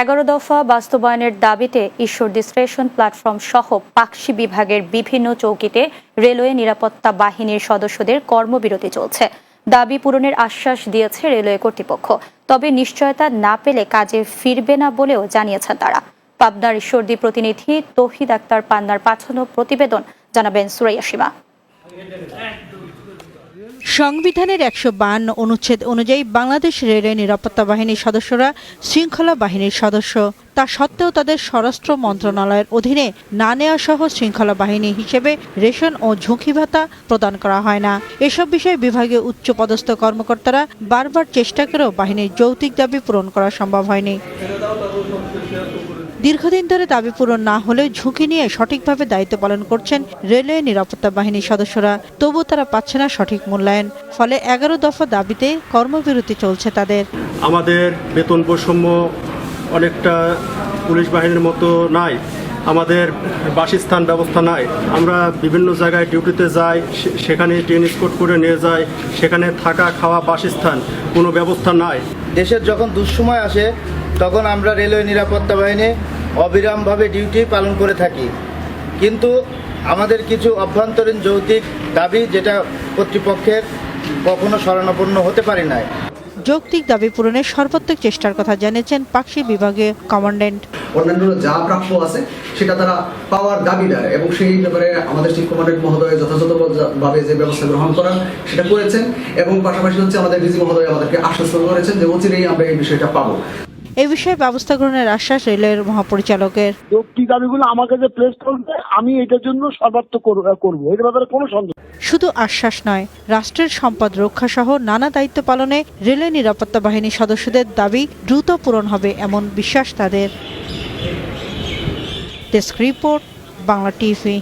এগারো দফা বাস্তবায়নের দাবিতে ঈশ্বরদী স্টেশন প্ল্যাটফর্ম সহ পাকশি বিভাগের বিভিন্ন চৌকিতে রেলওয়ে নিরাপত্তা বাহিনীর সদস্যদের কর্মবিরতি চলছে। দাবি পূরণের আশ্বাস দিয়েছে রেলওয়ে কর্তৃপক্ষ। তবে নিশ্চয়তা না পেলে কাজে ফিরবে না বলেও জানিয়েছেন তারা। পাবনার ঈশ্বরদী প্রতিনিধি তৌহিদ আক্তার পান্নার পাঠানো প্রতিবেদন জানাবেন সুরাইয়া সীমা। সংবিধানের একশো বাহান্ন অনুচ্ছেদ অনুযায়ী বাংলাদেশ রেলওয়ে নিরাপত্তা বাহিনীর সদস্যরা শৃঙ্খলা বাহিনীর সদস্য। তা সত্ত্বেও তাদের স্বরাষ্ট্র মন্ত্রণালয়ের অধীনে না নেওয়া সহ শৃঙ্খলা বাহিনী হিসেবে রেশন ও ঝুঁকি ভাতা প্রদান করা হয় না। এসব বিষয়ে বিভাগীয় উচ্চপদস্থ কর্মকর্তারা বারবার চেষ্টা করেও বাহিনীর যৌক্তিক দাবি পূরণ করা সম্ভব হয়নি। দীর্ঘদিন ধরে দাবি পূরণ না হলে ঝুঁকি নিয়ে সঠিকভাবে দায়িত্ব পালন করছেন রেলওয়ে নিরাপত্তা বাহিনীর সদস্যরা। তবু তারা পাচ্ছে না সঠিক মূল্যায়ন, ফলে এগারো দফা দাবিতে কর্মবিরতি চলছে তাদের। আমাদের বেতন বৈষম্য অনেকটা পুলিশ বাহিনীর মতো নাই, আমাদের বাসস্থান ব্যবস্থা নাই। আমরা বিভিন্ন জায়গায় ডিউটিতে যাই সেখানে ট্রেন স্পট করে নিয়ে যাই, সেখানে থাকা, খাওয়া, বাসস্থান কোনো ব্যবস্থা নাই। দেশের যখন দুঃসময় আসে, তখন আমরা রেলওয়ে নিরাপত্তা বাহিনী অবিরামভাবে ডিউটি পালন করে থাকি। কিন্তু আমাদের কিছু অভ্যন্তরীণ যৌতিক দাবি যেটা কর্তৃপক্ষের কখনো স্মরণাপন্ন হতে পারে নাই। যৌক্তিক দাবি পূরণের সর্বাত্মক চেষ্টার কথা জানিয়েছেন পাকশি বিভাগে কমান্ড্যান্ট অন্যান্য যা প্রাপ্য আছে সেটা তারা পাওয়ার দাবিদার এবং সেই ব্যাপারে আমাদের চিফ কমান্ডেন্ট মহোদয় যথাযথভাবে যে ব্যবস্থা গ্রহণ করার সেটা করেছেন এবং পাশাপাশি হচ্ছে আমাদের ডিজি মহোদয় আমাদেরকে আশ্বস্ত করেছেন যে অচিরেই আমরা এই বিষয়টা পাবো। এ বিষয়ে ব্যবস্থা গ্রহণের আশ্বাস রেলওয়ের মহাপরিচালকের। যৌক্তিক দাবিগুলো আমাকে যে প্লেস করবে আমি এটার জন্য সর্বাত্মক কর- করব। এটার ব্যাপারে কোনো সন্দেহ শুধু আশ্বাস নয় রাষ্ট্রের সম্পদ রক্ষা সহ নানা দায়িত্ব পালনে রেলওয়ে নিরাপত্তা বাহিনীর সদস্যদের দাবি দ্রুত পূরণ হবে এমন বিশ্বাস তাদের। Desk report Bangla TV.